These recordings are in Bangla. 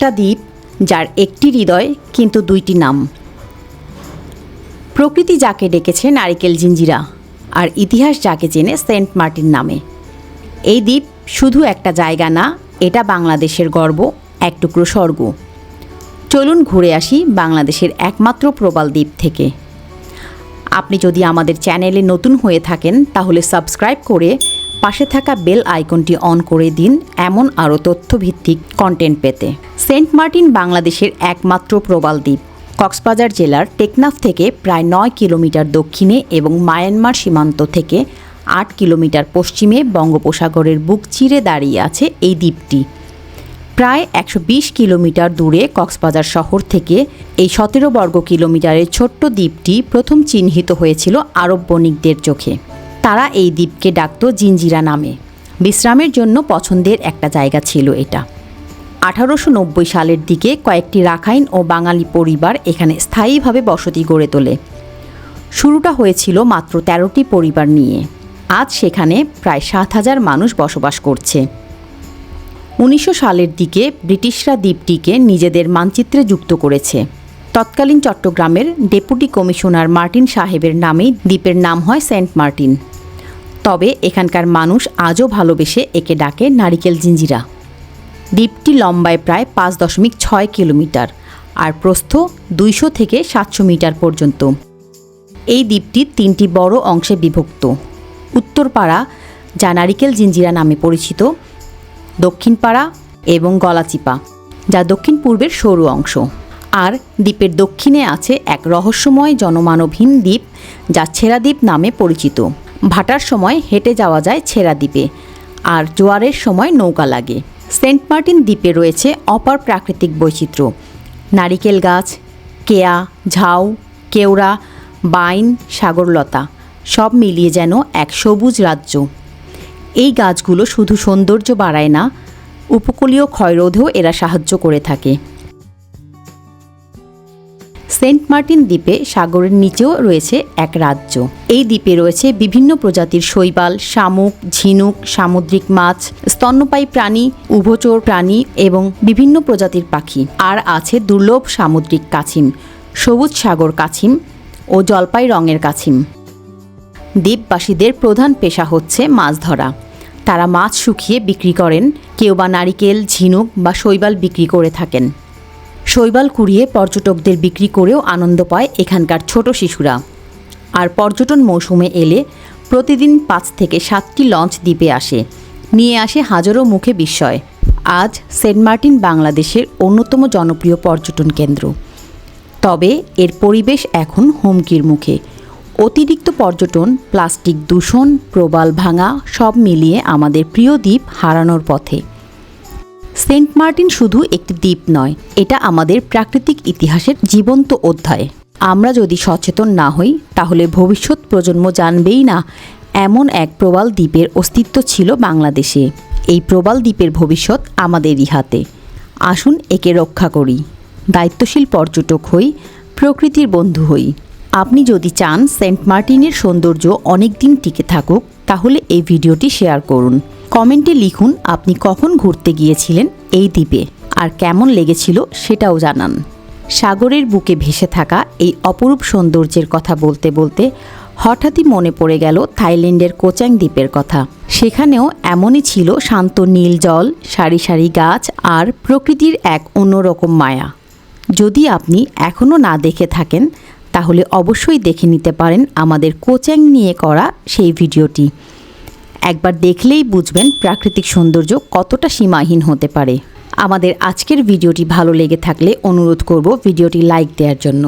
একটা দ্বীপ, যার একটি হৃদয় কিন্তু দুইটি নাম। প্রকৃতি যাকে ডেকেছে নারিকেল জিঞ্জিরা, আর ইতিহাস যাকে চেনে সেন্ট মার্টিন নামে। এই দ্বীপ শুধু একটা জায়গা না, এটা বাংলাদেশের গর্ব, এক টুকরো স্বর্গ। চলুন ঘুরে আসি বাংলাদেশের একমাত্র প্রবাল দ্বীপ থেকে। আপনি যদি আমাদের চ্যানেলে নতুন হয়ে থাকেন, তাহলে সাবস্ক্রাইব করে পাশে থাকা বেল আইকনটি অন করে দিন এমন আরও তথ্যভিত্তিক কন্টেন্ট পেতে। সেন্ট মার্টিন বাংলাদেশের একমাত্র প্রবাল দ্বীপ। কক্সবাজার জেলার টেকনাফ থেকে প্রায় নয় কিলোমিটার দক্ষিণে এবং মায়ানমার সীমান্ত থেকে আট কিলোমিটার পশ্চিমে বঙ্গোপসাগরের বুক চিরে দাঁড়িয়ে আছে এই দ্বীপটি। প্রায় একশো বিশ কিলোমিটার দূরে কক্সবাজার শহর থেকে এই সতেরো বর্গ কিলোমিটারের ছোট্ট দ্বীপটি প্রথম চিহ্নিত হয়েছিল আরব বণিকদের চোখে। তারা এই দ্বীপকে ডাকত জিঞ্জিরা নামে। বিশ্রামের জন্য পছন্দের একটা জায়গা ছিল এটা। আঠারোশো নব্বই সালের দিকে কয়েকটি রাখাইন ও বাঙালি পরিবার এখানে স্থায়ীভাবে বসতি গড়ে তোলে। শুরুটা হয়েছিল মাত্র তেরোটি পরিবার নিয়ে। আজ সেখানে প্রায় সাত হাজার মানুষ বসবাস করছে। উনিশশো সালের দিকে ব্রিটিশরা দ্বীপটিকে নিজেদের মানচিত্রে যুক্ত করেছে। তৎকালীন চট্টগ্রামের ডেপুটি কমিশনার মার্টিন সাহেবের নামেই দ্বীপের নাম হয় সেন্ট মার্টিন। তবে এখানকার মানুষ আজও ভালোবেসে একে ডাকে নারিকেল জিঞ্জিরা। দ্বীপটি লম্বায় প্রায় পাঁচ দশমিক ছয় কিলোমিটার আর প্রস্থ দুইশো থেকে সাতশো মিটার পর্যন্ত। এই দ্বীপটি তিনটি বড় অংশে বিভক্ত। উত্তরপাড়া, যা নারিকেল জিঞ্জিরা নামে পরিচিত, দক্ষিণপাড়া এবং গলাচিপা, যা দক্ষিণ পূর্বের সরু অংশ। আর দ্বীপের দক্ষিণে আছে এক রহস্যময় জনমানবহীন দ্বীপ, যা ছেঁড়া দ্বীপ নামে পরিচিত। ভাটার সময় হেঁটে যাওয়া যায় ছেঁড়া দ্বীপে, আর জোয়ারের সময় নৌকা লাগে। সেন্ট মার্টিন দ্বীপে রয়েছে অপার প্রাকৃতিক বৈচিত্র্য। নারিকেল গাছ, কেয়া, ঝাউ, কেওড়া, বাইন, সাগরলতা, সব মিলিয়ে যেন এক সবুজ রাজ্য। এই গাছগুলো শুধু সৌন্দর্য বাড়ায় না, উপকূলীয় ক্ষয়রোধেও এরা সাহায্য করে থাকে। সেন্ট মার্টিন দ্বীপে সাগরের নিচেও রয়েছে এক রাজ্য। এই দ্বীপে রয়েছে বিভিন্ন প্রজাতির শৈবাল, শামুক, ঝিনুক, সামুদ্রিক মাছ, স্তন্যপায়ী প্রাণী, উভচর প্রাণী এবং বিভিন্ন প্রজাতির পাখি। আর আছে দুর্লভ সামুদ্রিক কাছিম, সবুজ সাগর কাছিম ও জলপাই রঙের কাছিম। দ্বীপবাসীদের প্রধান পেশা হচ্ছে মাছ ধরা। তারা মাছ শুকিয়ে বিক্রি করেন, কেউ বা নারিকেল, ঝিনুক বা শৈবাল বিক্রি করে থাকেন। শৈবাল কুড়িয়ে পর্যটকদের বিক্রি করেও আনন্দ পায় এখানকার ছোট শিশুরা। আর পর্যটন মৌসুমে এলে প্রতিদিন পাঁচ থেকে সাতটি লঞ্চ দ্বীপে আসে। নিয়ে আসে হাজারো মুখে বিস্ময়। আজ সেন্ট মার্টিন বাংলাদেশের অন্যতম জনপ্রিয় পর্যটন কেন্দ্র। তবে এর পরিবেশ এখন হুমকির মুখে। অতিরিক্ত পর্যটন, প্লাস্টিক দূষণ, প্রবাল ভাঙা সব মিলিয়ে আমাদের প্রিয় দ্বীপ হারানোর পথে। সেন্ট মার্টিন শুধু একটি দ্বীপ নয়, এটা আমাদের প্রাকৃতিক ইতিহাসের জীবন্ত অধ্যায়। আমরা যদি সচেতন না হই, তাহলে ভবিষ্যৎ প্রজন্ম জানবেই না, এমন এক প্রবাল দ্বীপের অস্তিত্ব ছিল বাংলাদেশে। এই প্রবাল দ্বীপের ভবিষ্যৎ আমাদেরই হাতে। আসুন একে রক্ষা করি। দায়িত্বশীল পর্যটক হই, প্রকৃতির বন্ধু হই। আপনি যদি চান সেন্ট মার্টিনের সৌন্দর্য অনেক দিন টিকে থাকুক, তাহলে এই ভিডিওটি শেয়ার করুন। কমেন্টে লিখুন আপনি কখন ঘুরতে গিয়েছিলেন এই দ্বীপে আর কেমন লেগেছিল সেটাও জানান। সাগরের বুকে ভেসে থাকা এই অপরূপ সৌন্দর্যের কথা বলতে বলতে হঠাৎই মনে পড়ে গেল থাইল্যান্ডের কোচাং দ্বীপের কথা। সেখানেও এমনই ছিল শান্ত নীল জল, সারি সারি গাছ আর প্রকৃতির এক অন্যরকম মায়া। যদি আপনি এখনও না দেখে থাকেন, তাহলে অবশ্যই দেখে নিতে পারেন আমাদের কোচ্যাং নিয়ে করা সেই ভিডিওটি। একবার দেখলেই বুঝবেন প্রাকৃতিক সৌন্দর্য কতটা সীমাহীন হতে পারে। আমাদের আজকের ভিডিওটি ভালো লেগে থাকলে অনুরোধ করব ভিডিওটি লাইক দেওয়ার জন্য।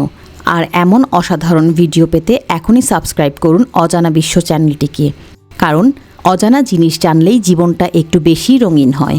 আর এমন অসাধারণ ভিডিও পেতে এখনই সাবস্ক্রাইব করুন অজানা বিশ্ব চ্যানেলটিকে। কারণ অজানা জিনিস জানলেই জীবনটা একটু বেশি রঙিন হয়।